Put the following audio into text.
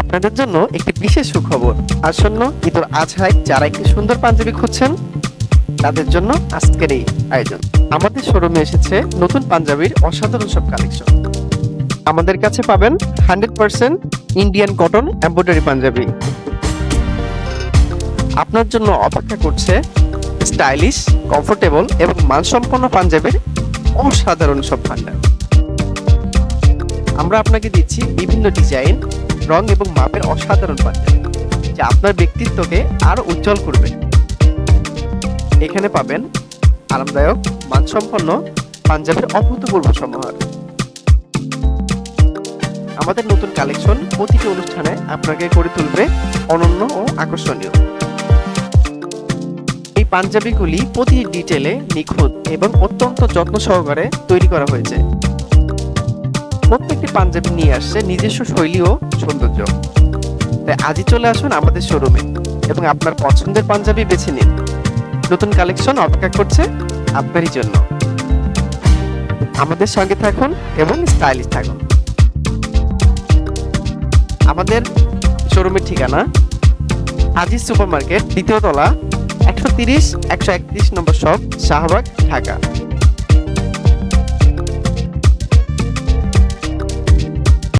আপনাদের জন্য একটি বিশেষ সুখবর। আসন্ন ঈদুল আজহায় যারা একটি সুন্দর পাঞ্জাবি খুঁজছেন, তাদের জন্য আজকের এই আয়োজন। আমাদের শোরুমে এসেছে নতুন পাঞ্জাবির অসাধারণ সব কালেকশন আমাদের কাছে পাবেন hundred percent Indian cotton embroidery panjabi. আপনার জন্য অপেক্ষা করছে স্টাইলিশ কমফোর্টেবল এবং মানসম্পন্ন পাঞ্জাবির অসাধারণ সব ভান্ডার। আমরা আপনাকে দিচ্ছি বিভিন্ন ডিজাইন রং এবং মাপের অসাধারণ পাঞ্জাবি যা আপনার ব্যক্তিত্বকে আরও উজ্জ্বল করবে। এখানে পাবেন আরামদায়ক, মানসম্পন্ন পাঞ্জাবের অভূতপূর্ব সমাহার আমাদের নতুন কালেকশন প্রতিটি অনুষ্ঠানে আপনাকে করে তুলবে অনন্য ও আকর্ষণীয়। এই পাঞ্জাবিগুলি প্রতি ডিটেলে নিখুঁত এবং অত্যন্ত যত্ন সহকারে তৈরি করা হয়েছে। প্রত্যেকটি পাঞ্জাবি নিয়ে আসছে নিজস্ব শৈলী ও সৌন্দর্য। তাই আজই চলে আসুন আমাদের শোরুমে এবং আপনার পছন্দের পাঞ্জাবি বেছে নিন। নতুন কালেকশন অপেক্ষা করছে আপনারই জন্য। আমাদের সঙ্গে থাকুন এবং স্টাইলিশ থাকুন। আমাদের শোরুমের ঠিকানা আজিজ সুপার মার্কেট দ্বিতীয় তলা, একশো তিরিশ, একশো একত্রিশ নম্বর শপ, শাহবাগ, ঢাকা।